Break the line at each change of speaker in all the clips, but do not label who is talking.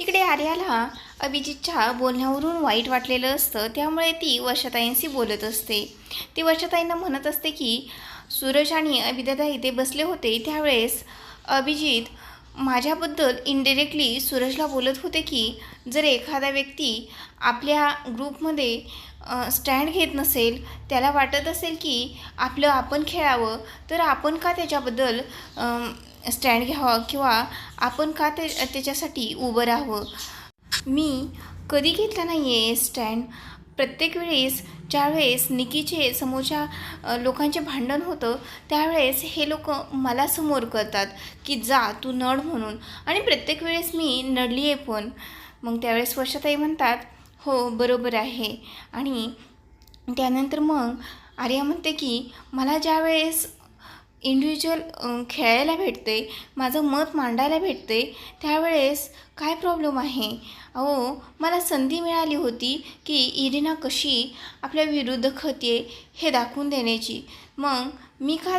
इकडे आर्याला अभिजितच्या बोलण्यावरून वाईट वाटलेलं असतं. त्यामुळे ती वर्षाताईंशी बोलत असते. ती वर्षाताईंना म्हणत असते की सूरज आणि अभिदादा इथे बसले होते. त्यावेळेस अभिजित माझ्याबद्दल इनडिरेक्टली सूरजला बोलत होते की जर एखादा व्यक्ती आपल्या ग्रुपमध्ये स्टँड घेत नसेल त्याला वाटत असेल की आपलं आपण खेळावं तर आपण का त्याच्याबद्दल स्टँड घ्यावा किंवा आपण का ते त्याच्यासाठी उभं राहावं? मी कधी घेतला नाही आहे स्टँड. प्रत्येक वेळेस ज्यावेळेस निकीचे समोरच्या लोकांचे भांडण होतं त्यावेळेस हे लोक मला समोर करतात की जा तू नड म्हणून. आणि प्रत्येक वेळेस मी नडली आहे पण. मग त्यावेळेस वर्षाताई म्हणतात हो बरोबर आहे. आणि त्यानंतर मग आर्या म्हणते की मला ज्यावेळेस इंडिव्हिज्युअल खेळायला भेटते माझं मत मांडायला भेटते त्यावेळेस काय प्रॉब्लेम आहे? अहो मला संधी मिळाली होती की इरिना कशी आपल्या विरुद्ध खते हे दाखवून देण्याची. मग मी का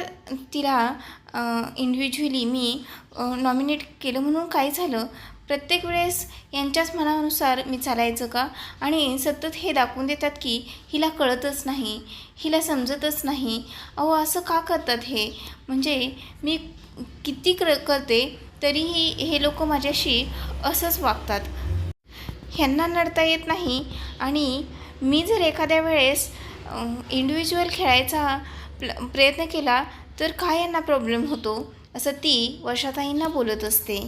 तिला इंडिव्हिज्युअली मी नॉमिनेट केलं म्हणून काय झालं? प्रत्येक वेळेस यांच्याच मनानुसार मी चालायचं का? आणि सतत हे दाखवून देतात की हिला कळतच नाही हिला समजतच नाही. अहो असं का करतात हे? म्हणजे मी किती क्र करते तरीही हे लोक माझ्याशी असंच वागतात. ह्यांना नडता येत नाही. आणि मी जर एखाद्या वेळेस इंडिव्हिज्युअल खेळायचा प्ल प्रयत्न केला तर काय यांना प्रॉब्लेम होतो? असं ती वर्षाताईंना बोलत असते.